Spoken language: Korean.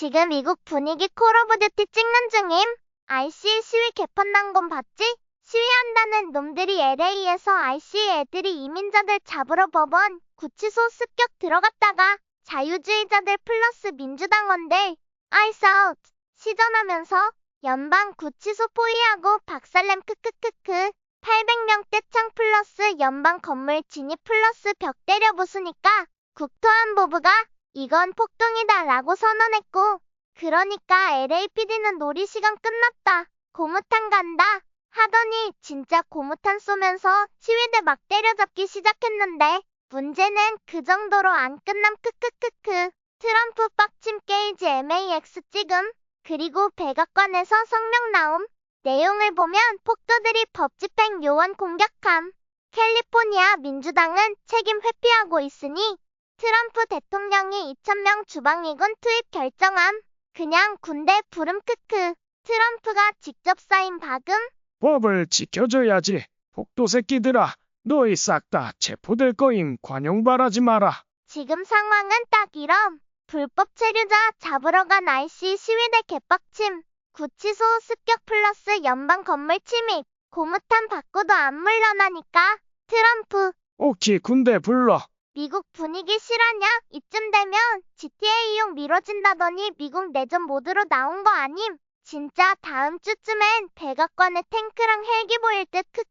지금 미국 분위기 콜 오브 듀티 찍는 중임. IC 시위 개판 난 건 봤지? 시위한다는 놈들이 LA에서 IC 애들이 이민자들 잡으러 법원 구치소 습격 들어갔다가 자유주의자들 플러스 민주당원들 아이스 아웃 시전하면서 연방 구치소 포위하고 박살냄 크크크크 800명 떼창 플러스 연방 건물 진입 플러스 벽 때려 부수니까 국토안보부가 이건 폭동이다 라고 선언했고 그러니까 LAPD는 놀이 시간 끝났다. 고무탄 간다. 하더니 진짜 고무탄 쏘면서 시위대 막 때려잡기 시작했는데 문제는 그 정도로 안 끝남 크크크크. 트럼프 빡침 게이지 MAX 찍음 그리고 백악관에서 성명 나옴. 내용을 보면 폭도들이 법 집행 요원 공격함. 캘리포니아 민주당은 책임 회피하고 있으니 트럼프 대통령이 2,000명 주방위군 투입 결정함 그냥 군대 부름 크크 트럼프가 직접 사인 박음 법을 지켜줘야지. 복도 새끼들아, 너희 싹 다 체포될 거임 관용 바라지 마라. 지금 상황은 딱 이럼. 불법 체류자 잡으러 간 IC 시위대 개빡침. 구치소 습격 플러스 연방 건물 침입. 고무탄 받고도 안 물러나니까. 트럼프. 오키 군대 불러. 미국 분위기 실화냐? 이쯤 되면 GTA 이용 미뤄진다더니 미국 내전 모드로 나온 거 아님? 진짜 다음 주쯤엔 백악관에 탱크랑 헬기 보일 듯 크크크.